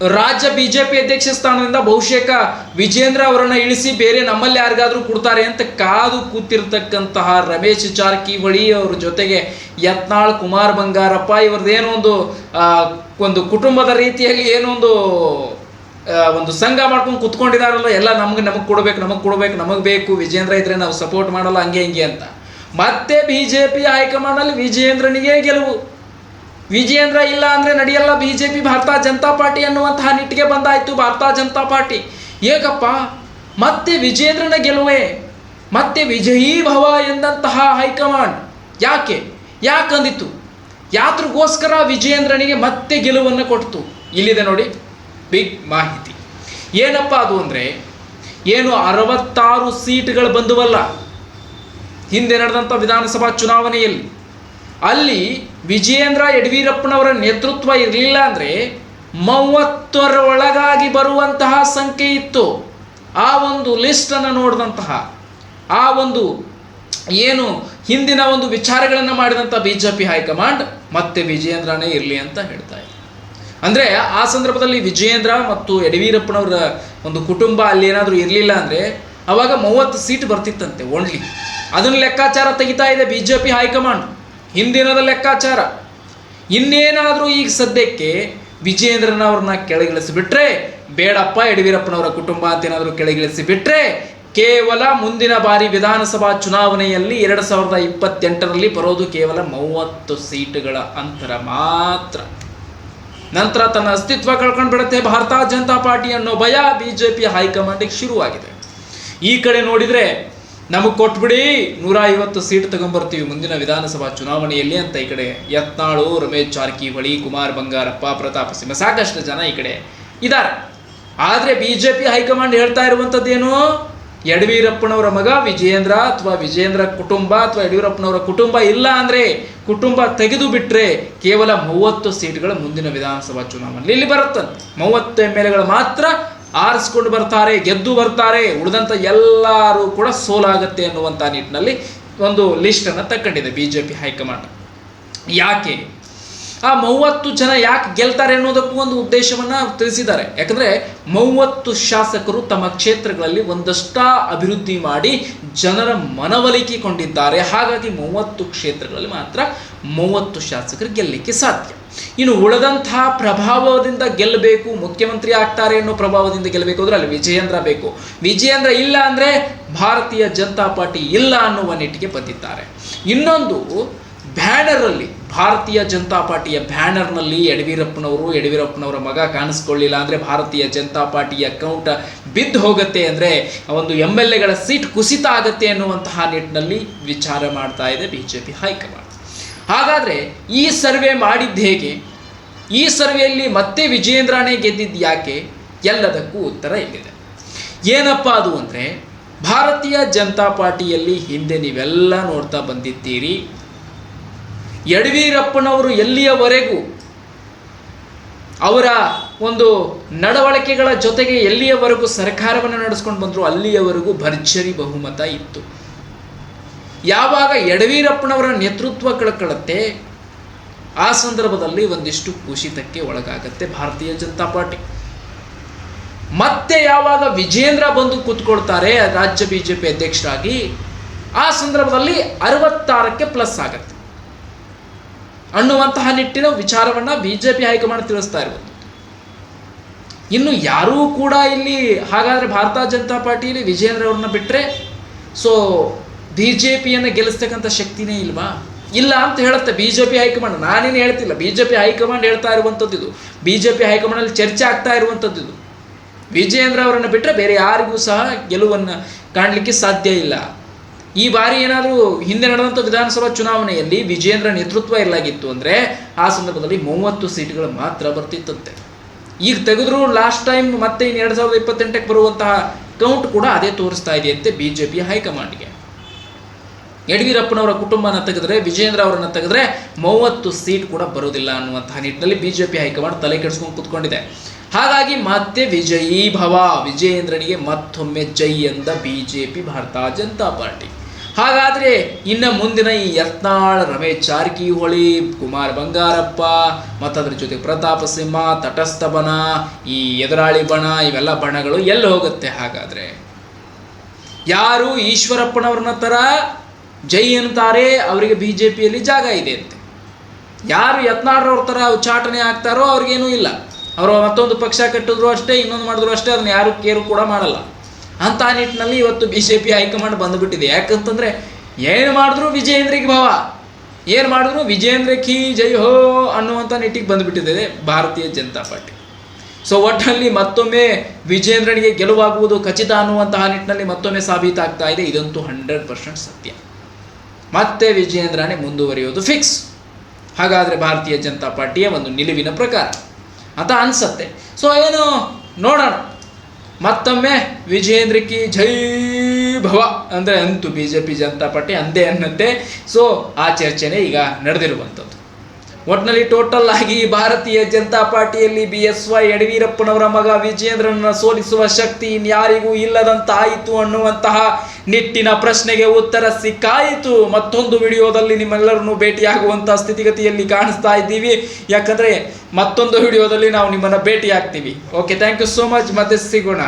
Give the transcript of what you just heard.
ರಾಜ್ಯ ಬಿಜೆಪಿ ಅಧ್ಯಕ್ಷ ಸ್ಥಾನದಿಂದ ಬಹುಶೇಕ ವಿಜೇಂದ್ರ ಅವರನ್ನ ಇಳಿಸಿ ಬೇರೆ ನಮ್ಮಲ್ಲಿ ಯಾರಿಗಾದ್ರೂ ಕೊಡ್ತಾರೆ ಅಂತ ಕಾದು ಕೂತಿರ್ತಕ್ಕಂತಹ ರಮೇಶ್ ಜಾರಕಿಹೊಳಿ ಅವ್ರ ಜೊತೆಗೆ ಯತ್ನಾಳ್ ಕುಮಾರ್ ಬಂಗಾರಪ್ಪ ಇವ್ರದ್ದೇನೋ ಒಂದು ಒಂದು ಕುಟುಂಬದ ರೀತಿಯಲ್ಲಿ ಏನೊಂದು ಒಂದು ಸಂಘ ಮಾಡ್ಕೊಂಡು ಕುತ್ಕೊಂಡಿದಾರಲ್ಲ, ಎಲ್ಲ ನಮ್ಗೆ ನಮಗೆ ಕೊಡ್ಬೇಕು ನಮಗೆ ಕೊಡ್ಬೇಕು, ನಮಗೆ ಬೇಕು, ವಿಜೇಂದ್ರ ಇದ್ರೆ ನಾವು ಸಪೋರ್ಟ್ ಮಾಡಲ್ಲ, ಹಂಗೆ ಹಿಂಗೆ ಅಂತ. ಮತ್ತೆ ಬಿ ಜೆ ಪಿ ವಿಜೇಂದ್ರನಿಗೆ ಗೆಲುವು. ವಿಜೇಂದ್ರ ಇಲ್ಲ ಅಂದ್ರೆ ನಡೆಯಲ್ಲ ಬಿಜೆಪಿ, ಭಾರತ ಜನತಾ ಪಾರ್ಟಿ ಅನ್ನುವಂತಹ ನಿಟ್ಟಿಗೆ ಬಂದಾಯ್ತು ಭಾರತ ಜನತಾ ಪಾರ್ಟಿ. ಏಕಪ್ಪ ಮತ್ತೆ ವಿಜೇಂದ್ರನ ಗೆಲುವೆ? ಮತ್ತೆ ವಿಜಯೀ ಭವ ಎಂದಂತಹ ಹೈಕಮಾಂಡ್. ಯಾಕೆ? ಯಾಕಂದಿತ್ತು? ಯಾತ್ರಗೋಸ್ಕರ ವಿಜಯೇಂದ್ರನಿಗೆ ಮತ್ತೆ ಗೆಲುವನ್ನು ಕೊಡ್ತು ಇಲ್ಲಿದೆ ನೋಡಿ ಬಿಗ್ ಮಾಹಿತಿ. ಏನಪ್ಪ ಅದು ಅಂದ್ರೆ, ಏನು ಅರವತ್ತಾರು ಸೀಟ್ಗಳು ಬಂದುವಲ್ಲ? ಹಿಂದೆ ನಡೆದಂಥ ವಿಧಾನಸಭಾ ಚುನಾವಣೆಯಲ್ಲಿ. ಅಲ್ಲಿ ವಿಜಯೇಂದ್ರ ಯಡಿಯೂರಪ್ಪನವರ ನೇತೃತ್ವ ಇರಲಿಲ್ಲ ಅಂದರೆ ಮೂವತ್ತರ ಒಳಗಾಗಿ ಬರುವಂತಹ ಸಂಖ್ಯೆ ಇತ್ತು. ಆ ಒಂದು ಲಿಸ್ಟನ್ನು ನೋಡಿದಂತಹ, ಆ ಒಂದು ಏನು ಹಿಂದಿನ ಒಂದು ವಿಚಾರಗಳನ್ನು ಮಾಡಿದಂಥ ಬಿ ಜೆ ಪಿ ಹೈಕಮಾಂಡ್ ಮತ್ತೆ ವಿಜಯೇಂದ್ರನೇ ಇರಲಿ ಅಂತ ಹೇಳ್ತಾ ಇದೆ. ಅಂದರೆ ಆ ಸಂದರ್ಭದಲ್ಲಿ ವಿಜಯೇಂದ್ರ ಮತ್ತು ಯಡಿಯೂರಪ್ಪನವರ ಒಂದು ಕುಟುಂಬ ಅಲ್ಲಿ ಏನಾದರೂ ಇರಲಿಲ್ಲ ಅಂದರೆ ಅವಾಗ ಮೂವತ್ತು ಸೀಟ್ ಬರ್ತಿತ್ತಂತೆ ಓನ್ಲಿ ಅದನ್ನು ಲೆಕ್ಕಾಚಾರ ತೆಗಿತಾ ಇದೆ B J P high command. ಹಿಂದಿನದ ಲೆಕ್ಕಾಚಾರ. ಇನ್ನೇನಾದರೂ ಈಗ ಸದ್ಯಕ್ಕೆ ವಿಜೇಂದ್ರನವ್ರನ್ನ ಕೆಳಗಿಳಿಸಿಬಿಟ್ರೆ, ಬೇಡಪ್ಪ ಯಡಿಯೂರಪ್ಪನವರ ಕುಟುಂಬ ಅಂತ ಏನಾದರೂ ಕೆಳಗಿಳಿಸಿಬಿಟ್ರೆ, ಕೇವಲ ಮುಂದಿನ ಬಾರಿ ವಿಧಾನಸಭಾ ಚುನಾವಣೆಯಲ್ಲಿ ಎರಡು ಸಾವಿರದ ಇಪ್ಪತ್ತೆಂಟರಲ್ಲಿ ಬರೋದು ಕೇವಲ ಮೂವತ್ತು ಸೀಟುಗಳ ಅಂತರ ಮಾತ್ರ. ನಂತರ ತನ್ನ ಅಸ್ತಿತ್ವ ಕಳ್ಕೊಂಡು ಬಿಡುತ್ತೆ ಭಾರತ ಜನತಾ ಪಾರ್ಟಿ ಅನ್ನೋ ಭಯ, ಬಿಜೆಪಿ ಹೈಕಮಾಂಡಿಗೆ ಶುರುವಾಗಿದೆ. ಈ ಕಡೆ ನೋಡಿದ್ರೆ ನಮಗೆ ಕೊಟ್ಬಿಡಿ ನೂರ ಐವತ್ತು ಸೀಟ್ ತಗೊಂಡ್ಬರ್ತೀವಿ ಮುಂದಿನ ವಿಧಾನಸಭಾ ಚುನಾವಣೆಯಲ್ಲಿ ಅಂತ ಈ ಕಡೆ ಯತ್ನಾಳು, ರಮೇಶ್ ಜಾರಕಿಹೊಳಿ, ಕುಮಾರ್ ಬಂಗಾರಪ್ಪ, ಪ್ರತಾಪ್ ಸಿಂಹ ಸಾಕಷ್ಟು ಜನ ಈ ಕಡೆ ಇದ್ದಾರೆ. ಆದರೆ ಬಿಜೆಪಿ ಹೈಕಮಾಂಡ್ ಹೇಳ್ತಾ ಇರುವಂಥದ್ದೇನು ಯಡಿಯೂರಪ್ಪನವರ ಮಗ ವಿಜಯೇಂದ್ರ ಅಥವಾ ವಿಜಯೇಂದ್ರ ಕುಟುಂಬ ಅಥವಾ ಯಡಿಯೂರಪ್ಪನವರ ಕುಟುಂಬ ಇಲ್ಲ ಅಂದ್ರೆ ಕುಟುಂಬ ತೆಗೆದು ಬಿಟ್ಟರೆ ಕೇವಲ ಮೂವತ್ತು ಸೀಟ್ಗಳು ಮುಂದಿನ ವಿಧಾನಸಭಾ ಚುನಾವಣೆಯಲ್ಲಿ ಇಲ್ಲಿ ಬರುತ್ತಂತೆ. ಮೂವತ್ತು ಎಂ ಎಲ್ ಎಗಳು ಮಾತ್ರ ಆರಿಸ್ಕೊಂಡು ಬರ್ತಾರೆ, ಗೆದ್ದು ಬರ್ತಾರೆ ಉಳಿದಂಥ ಎಲ್ಲರೂ ಕೂಡ ಸೋಲಾಗತ್ತೆ ಅನ್ನುವಂಥ ನಿಟ್ಟಿನಲ್ಲಿ ಒಂದು ಲಿಸ್ಟನ್ನು ತಕ್ಕೊಂಡಿದೆ B J P high command. ಯಾಕೆ? ಆ ಮೂವತ್ತು ಜನ ಯಾಕೆ ಗೆಲ್ತಾರೆ ಅನ್ನೋದಕ್ಕೂ ಒಂದು ಉದ್ದೇಶವನ್ನ ತಿಳಿಸಿದ್ದಾರೆ. ಯಾಕಂದ್ರೆ ಮೂವತ್ತು ಶಾಸಕರು ತಮ್ಮ ಕ್ಷೇತ್ರಗಳಲ್ಲಿ ಒಂದಷ್ಟ ಅಭಿವೃದ್ಧಿ ಮಾಡಿ ಜನರ ಮನವೊಲಿಕೆ ಕೊಂಡಿದ್ದಾರೆ ಹಾಗಾಗಿ ಮೂವತ್ತು ಕ್ಷೇತ್ರಗಳಲ್ಲಿ ಮಾತ್ರ ಮೂವತ್ತು ಶಾಸಕರು ಗೆಲ್ಲಲಿಕ್ಕೆ ಸಾಧ್ಯ. ಇನ್ನು ಉಳದಂತಹ ಪ್ರಭಾವದಿಂದ ಗೆಲ್ಲಬೇಕು, ಮುಖ್ಯಮಂತ್ರಿ ಆಗ್ತಾರೆ ಅನ್ನೋ ಪ್ರಭಾವದಿಂದ ಗೆಲ್ಲಬೇಕು ಅಂದ್ರೆ ಅಲ್ಲಿ ವಿಜಯೇಂದ್ರ ಬೇಕು. ವಿಜಯೇಂದ್ರ ಇಲ್ಲ ಅಂದ್ರೆ ಭಾರತೀಯ ಜನತಾ ಪಾರ್ಟಿ ಇಲ್ಲ ಅನ್ನುವ ನಿಟ್ಟಿಗೆ ಬಂದಿದ್ದಾರೆ. ಇನ್ನೊಂದು, ಬ್ಯಾನರಲ್ಲಿ, ಭಾರತೀಯ ಜನತಾ ಪಾರ್ಟಿಯ ಬ್ಯಾನರ್ನಲ್ಲಿ ಯಡಿಯೂರಪ್ಪನವರು, ಯಡಿಯೂರಪ್ಪನವರ ಮಗ ಕಾಣಿಸ್ಕೊಳ್ಳಿಲ್ಲ ಅಂದರೆ ಭಾರತೀಯ ಜನತಾ ಪಾರ್ಟಿಯ ಕೌಂಟ ಬಿದ್ದು ಹೋಗುತ್ತೆ ಅಂದರೆ ಒಂದು ಎಂ ಎಲ್ ಎಗಳ ಸೀಟ್ ಕುಸಿತ ಆಗುತ್ತೆ ಅನ್ನುವಂತಹ ನಿಟ್ಟಿನಲ್ಲಿ ವಿಚಾರ ಮಾಡ್ತಾ ಇದೆ ಬಿ ಜೆ ಹೈಕಮಾಂಡ್. ಹಾಗಾದರೆ ಈ ಸರ್ವೆ ಮಾಡಿದ್ದು ಹೇಗೆ? ಈ ಸರ್ವೆಯಲ್ಲಿ ಮತ್ತೆ ವಿಜೇಂದ್ರನೇ ಗೆದ್ದಿದ್ದು ಯಾಕೆ? ಎಲ್ಲದಕ್ಕೂ ಉತ್ತರ ಇಲ್ಲಿದೆ. ಏನಪ್ಪ ಅದು ಅಂದರೆ, ಭಾರತೀಯ ಜನತಾ ಪಾರ್ಟಿಯಲ್ಲಿ ಹಿಂದೆ ನೀವೆಲ್ಲ ನೋಡ್ತಾ ಬಂದಿದ್ದೀರಿ. ಯಡವೀರಪ್ಪನವರು ಎಲ್ಲಿಯವರೆಗೂ ಅವರ ಒಂದು ನಡವಳಿಕೆಗಳ ಜೊತೆಗೆ ಎಲ್ಲಿಯವರೆಗೂ ಸರ್ಕಾರವನ್ನು ನಡೆಸ್ಕೊಂಡು ಬಂದರು ಅಲ್ಲಿಯವರೆಗೂ ಭರ್ಜರಿ ಬಹುಮತ ಇತ್ತು. ಯಾವಾಗ ಯಡವೀರಪ್ಪನವರ ನೇತೃತ್ವ ಕಳಕಳತ್ತೆ, ಆ ಸಂದರ್ಭದಲ್ಲಿ ಒಂದಿಷ್ಟು ಕುಸಿತಕ್ಕೆ ಒಳಗಾಗತ್ತೆ ಭಾರತೀಯ ಜನತಾ ಪಾರ್ಟಿ. ಮತ್ತೆ ಯಾವಾಗ ವಿಜೇಂದ್ರ ಬಂದು ಕೂತ್ಕೊಳ್ತಾರೆ ರಾಜ್ಯ ಬಿ ಜೆ ಪಿ ಅಧ್ಯಕ್ಷರಾಗಿ, ಆ ಸಂದರ್ಭದಲ್ಲಿ ಅರವತ್ತಾರಕ್ಕೆ ಪ್ಲಸ್ ಆಗತ್ತೆ. ಅನ್ನುವಂತಹ ನಿಟ್ಟಿನ ವಿಚಾರವನ್ನ ಪಿ ಹೈಕಮಾಂಡ್ ತಿಳಿಸ್ತಾ ಇರ್ಬೋದು. ಇನ್ನು ಯಾರೂ ಕೂಡ ಇಲ್ಲಿ, ಹಾಗಾದ್ರೆ ಭಾರತ ಜನತಾ ಪಾರ್ಟಿಯಲ್ಲಿ ವಿಜೇಂದ್ರ ಅವ್ರನ್ನ ಬಿಟ್ಟರೆ ಸೊ ಬಿ ಜೆ ಪಿಯನ್ನು ಗೆಲ್ಲಿಸ್ತಕ್ಕಂಥ ಶಕ್ತಿನೇ ಇಲ್ವಾ? ಇಲ್ಲ ಅಂತ ಹೇಳುತ್ತೆ ಬಿ ಜೆ ಪಿ ಹೈಕಮಾಂಡ್. ನಾನೇನು ಹೇಳ್ತಿಲ್ಲ. ಬಿ ಜೆ ಪಿ ಹೈಕಮಾಂಡ್ ಹೇಳ್ತಾ ಇರುವಂಥದ್ದು ಇದು. ಬಿ ಜೆ ಪಿ ಹೈಕಮಾಂಡಲ್ಲಿ ಚರ್ಚೆ ಆಗ್ತಾ ಇರುವಂಥದ್ದು ಇದು. ವಿಜಯೇಂದ್ರ ಅವರನ್ನು ಬಿಟ್ಟರೆ ಬೇರೆ ಯಾರಿಗೂ ಸಹ ಗೆಲುವನ್ನು ಕಾಣಲಿಕ್ಕೆ ಸಾಧ್ಯ ಇಲ್ಲ. ಈ ಬಾರಿ ಏನಾದರೂ ಹಿಂದೆ ನಡೆದಂಥ ವಿಧಾನಸಭಾ ಚುನಾವಣೆಯಲ್ಲಿ ವಿಜೇಂದ್ರ ನೇತೃತ್ವ ಇರಲಾಗಿತ್ತು ಅಂದರೆ ಆ ಸಂದರ್ಭದಲ್ಲಿ ಮೂವತ್ತು ಸೀಟ್ಗಳು ಮಾತ್ರ ಬರ್ತಿತ್ತಂತೆ. ಈಗ ತೆಗೆದ್ರು ಲಾಸ್ಟ್ ಟೈಮ್ ಮತ್ತೆ ಇನ್ನು ಎರಡು ಸಾವಿರದ ಇಪ್ಪತ್ತೆಂಟಕ್ಕೆ ಬರುವಂತಹ ಕೌಂಟ್ ಕೂಡ ಅದೇ ತೋರಿಸ್ತಾ ಇದೆಯಂತೆ ಬಿ ಜೆ ಪಿ ಹೈಕಮಾಂಡ್ಗೆ. ಯಡಿಯೂರಪ್ಪನವರ ಕುಟುಂಬನ ತೆಗೆದ್ರೆ ವಿಜೇಂದ್ರ ಅವರನ್ನ ತೆಗೆದ್ರೆ ಮೂವತ್ತು ಸೀಟ್ ಕೂಡ ಬರೋದಿಲ್ಲ ಅನ್ನುವಂತಹ ನಿಟ್ಟಿನಲ್ಲಿ ಬಿಜೆಪಿ ಹೈಕಮಾಂಡ್ ತಲೆ ಕೆಡಿಸ್ಕೊಂಡು ಕೂತ್ಕೊಂಡಿದೆ. ಹಾಗಾಗಿ ಮತ್ತೆ ವಿಜಯೀ ಭವ, ವಿಜಯೇಂದ್ರನಿಗೆ ಮತ್ತೊಮ್ಮೆ ಜೈ ಎಂದ ಬಿಜೆಪಿ, ಭಾರತ ಜನತಾ ಪಾರ್ಟಿ. ಹಾಗಾದ್ರೆ ಇನ್ನು ಮುಂದಿನ ಈ ಯತ್ನಾಳ್, ರಮೇಶ್ ಜಾರಕಿಹೊಳಿ, ಕುಮಾರ್ ಬಂಗಾರಪ್ಪ, ಮತ್ತದ್ರ ಜೊತೆ ಪ್ರತಾಪ ಸಿಂಹ ತಟಸ್ಥ ಬಣ ಈ ಎದುರಾಳಿ ಬಣ, ಇವೆಲ್ಲ ಬಣಗಳು ಎಲ್ಲಿ ಹೋಗುತ್ತೆ ಹಾಗಾದ್ರೆ? ಯಾರು ಈಶ್ವರಪ್ಪನವ್ರನ್ನ ತರ ಜೈ ಅಂತಾರೆ, ಅವರಿಗೆ ಬಿ ಜೆ ಪಿಯಲ್ಲಿ ಜಾಗ ಇದೆ ಅಂತೆ. ಯಾರು ಯತ್ನಾಳ್ರವ್ರ ಥರ ಉಚ್ಚಾಟನೆ ಆಗ್ತಾರೋ ಅವ್ರಿಗೇನೂ ಇಲ್ಲ. ಅವರು ಮತ್ತೊಂದು ಪಕ್ಷ ಕಟ್ಟಿದ್ರು ಅಷ್ಟೇ, ಇನ್ನೊಂದು ಮಾಡಿದ್ರು ಅಷ್ಟೇ, ಅದನ್ನ ಯಾರು ಕೇರು ಕೂಡ ಮಾಡಲ್ಲ. ಅಂತ ನಿಟ್ಟಿನಲ್ಲಿ ಇವತ್ತು ಬಿ ಜೆ ಪಿ ಹೈಕಮಾಂಡ್ ಬಂದುಬಿಟ್ಟಿದೆ. ಯಾಕಂತಂದರೆ ಏನು ಮಾಡಿದ್ರು ವಿಜಯೇಂದ್ರಿಗೆ ಭಾವ. ಏನು ಮಾಡಿದ್ರು ವಿಜಯೇಂದ್ರ ಕಿ ಜೈ ಹೋ ಅನ್ನುವಂಥ ನಿಟ್ಟಿಗೆ ಬಂದುಬಿಟ್ಟಿದೆ ಭಾರತೀಯ ಜನತಾ ಪಾರ್ಟಿ. ಸೊ ಒಟ್ಟಿನಲ್ಲಿ ಮತ್ತೊಮ್ಮೆ ವಿಜೇಂದ್ರನಿಗೆ ಗೆಲುವಾಗುವುದು ಖಚಿತ ಅನ್ನುವಂತಹ ನಿಟ್ಟಿನಲ್ಲಿ ಮತ್ತೊಮ್ಮೆ ಸಾಬೀತಾಗ್ತಾ ಇದೆ. ಇದಂತೂ ಹಂಡ್ರೆಡ್ ಪರ್ಸೆಂಟ್ ಸತ್ಯ. ಮತ್ತೆ ವಿಜಯೇಂದ್ರನೇ ಮುಂದುವರಿಯೋದು ಫಿಕ್ಸ್ ಹಾಗಾದರೆ ಭಾರತೀಯ ಜನತಾ ಪಾರ್ಟಿಯ ಒಂದು ನಿಲುವಿನ ಪ್ರಕಾರ. ಅಂತ ಅನ್ಸತ್ತೆ. ಸೊ ಏನು? ನೋಡೋಣ. ಮತ್ತೊಮ್ಮೆ ವಿಜಯೇಂದ್ರಕ್ಕೆ ಜೈ ಭವ ಅಂದರೆ ಅಂತು B J P Janata party ಅಂದೇ ಅನ್ನತ್ತೆ. ಸೊ ಆ ಚರ್ಚೆನೇ ಈಗ ನಡೆದಿರುವಂಥದ್ದು. ಒಟ್ಟಿನಲ್ಲಿ ಟೋಟಲ್ ಆಗಿ ಭಾರತೀಯ ಜನತಾ ಪಾರ್ಟಿಯಲ್ಲಿ ಬಿ ಎಸ್ ವೈ ಯಡಿಯೂರಪ್ಪನವರ ಮಗ ವಿಜೇಂದ್ರನ ಸೋಲಿಸುವ ಶಕ್ತಿ ಇನ್ಯಾರಿಗೂ ಇಲ್ಲದಂತಾಯಿತು ಅನ್ನುವಂತಹ ನಿಟ್ಟಿನ ಪ್ರಶ್ನೆಗೆ ಉತ್ತರ ಸಿಕ್ಕಾಯಿತು. ಮತ್ತೊಂದು ವಿಡಿಯೋದಲ್ಲಿ ನಿಮ್ಮೆಲ್ಲರನ್ನು ಭೇಟಿಯಾಗುವಂತಹ ಸ್ಥಿತಿಗತಿಯಲ್ಲಿ ಕಾಣಿಸ್ತಾ ಇದ್ದೀವಿ. ಯಾಕಂದ್ರೆ ಮತ್ತೊಂದು ವಿಡಿಯೋದಲ್ಲಿ ನಾವು ನಿಮ್ಮನ್ನ ಭೇಟಿ ಆಗ್ತೀವಿ okay thank you so much ಮತ್ತೆ ಸಿಗೋಣ.